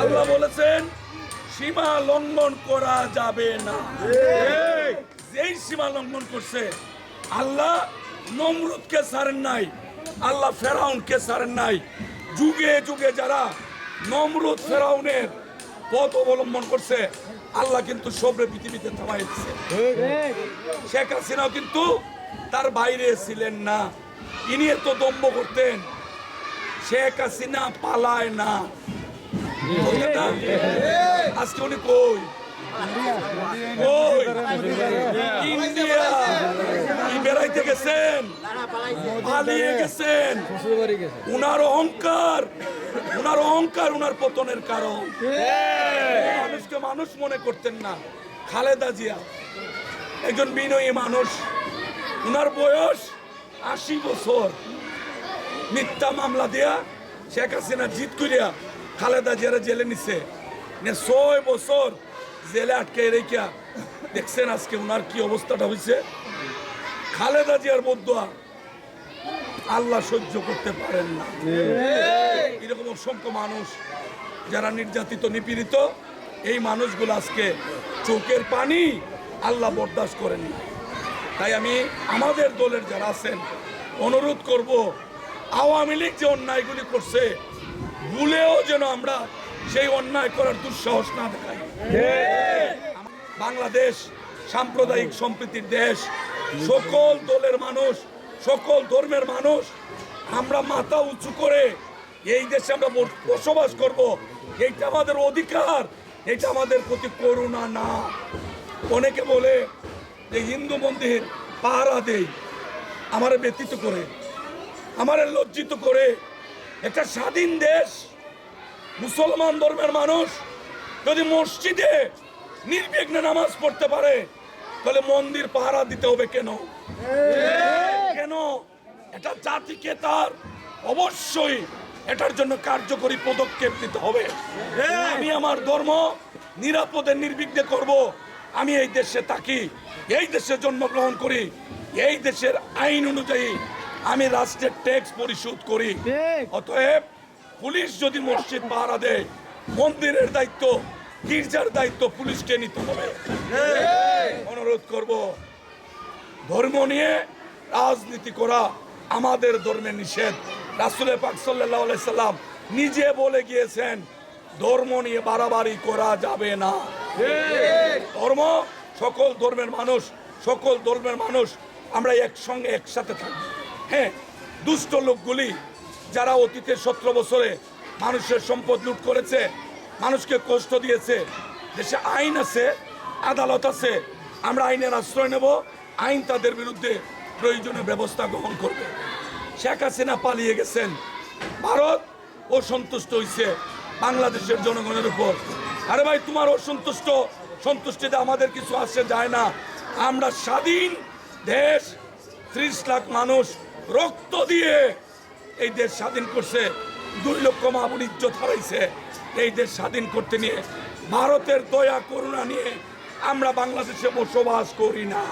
আল্লাহ বলেছেন সীমা লঙ্ঘন করা যাবে না। যেই সীমা লঙ্ঘন করছে আল্লাহ নমরুদকে ছাড়েন নাই আল্লাহ ফেরাউনকে ছাড়েন নাই। যুগে যুগে যারা নমরুদ ফেরাউনের পথ অবলম্বন করছে আল্লাহ কিন্তু সবরে পৃথিবীতে থামাই দিচ্ছে শেখ হাসিনাও কিন্তু তার বাইরে ছিলেন না। ইনি এত দম্ভ করতেন শেখ হাসিনা পালায় না? আজকে উনি কই? পতনের কারণ। মানুষকে মানুষ মনে করতেন না। খালেদা জিয়া, একজন বিনয়ী মানুষ। উনার বয়স আশি বছর। মিথ্যা মামলা দিয়া শেখ হাসিনা জিত করিয়া খালেদা জিয়ারা জেলে নিছে। নে ছয় বছর জেলে আটকে রেখিয়া দেখছেন আজকে ওনার কি অবস্থাটা হয়েছে খালেদা জিয়ার বদুয়া আল্লাহ সহ্য করতে পারেন না। এরকম অসংখ্য মানুষ যারা নির্যাতিত নিপীড়িত এই মানুষগুলো আজকে চোখের পানি আল্লাহ বরদাস্ত করেন। না তাই আমি আমাদের দলের যারা আছেন অনুরোধ করব আওয়ামী লীগ যে অন্যায়গুলি করছে ভুলেও যেন আমরা সেই অন্যায় করার দুঃসাহস না দেখাই। বাংলাদেশ সাম্প্রদায়িক সম্প্রীতির দেশ, সকল দলের মানুষ, সকল ধর্মের মানুষ, আমরা মাথা উঁচু করে এই দেশে আমরা বস- বসবাস করব। এইটা আমাদের অধিকার এটা আমাদের প্রতি করুণা না। অনেকে বলে যে হিন্দু মন্দির পাহারা দেই, আমার ব্যতীত করে, আমার লজ্জিত করে একটা স্বাধীন দেশ মুসলমান ধর্মের মানুষ যদি মসজিদে নির্বিঘ্নে নামাজ পড়তে পারে তাহলে মন্দির পাহারা দিতে হবে কেন? কেন? এটা জাতিকে তার অবশ্যই এটার জন্য কার্যকরী পদক্ষেপ নিতে হবে। আমি আমার ধর্ম নিরাপদে নির্বিঘ্নে করব আমি এই দেশে থাকি এই দেশে জন্মগ্রহণ করি এই দেশের আইন অনুযায়ী আমি রাষ্ট্রের ট্যাক্স পরিশোধ করি। অতএব পুলিশ যদি মসজিদ পাহারা দেয় মন্দিরের দায়িত্ব গির্জার দায়িত্ব পুলিশকে নিতে হবে। অনুরোধ করব ধর্ম নিয়ে রাজনীতি করা আমাদের ধর্মে নিষেধ। রাসুলের পাক সাল্লাহ সাল্লাম নিজে বলে গিয়েছেন ধর্ম নিয়ে বাড়াবাড়ি করা যাবে না। ধর্ম সকল ধর্মের মানুষ সকল ধর্মের মানুষ আমরা একসঙ্গে একসাথে থাকি হ্যাঁ দুষ্ট লোকগুলি যারা অতীতের সতেরো বছরে মানুষের সম্পদ লুট করেছে, মানুষকে কষ্ট দিয়েছে, দেশে আইন আছে, আদালত আছে, আমরা আইনের আশ্রয় নেব, আইন তাদের বিরুদ্ধে প্রয়োজনীয় ব্যবস্থা গ্রহণ করবে। শেখ হাসিনা পালিয়ে গেছেন। ভারত অসন্তুষ্ট হয়েছে বাংলাদেশের জনগণের উপর। আরে ভাই, তোমার অসন্তুষ্ট, সন্তুষ্টিতে আমাদের কিছু আসে যায় না। আমরা স্বাধীন দেশ, ত্রিশ লাখ মানুষ রক্ত দিয়ে এই দেশ স্বাধীন করছে। দুই লক্ষ মামুন ইজ্জত হারাইছে। এই দেশ স্বাধীন করতে নিয়ে ভারতের দয়া করুণা নিয়ে আমরা বাংলাদেশে বসবাস করি না।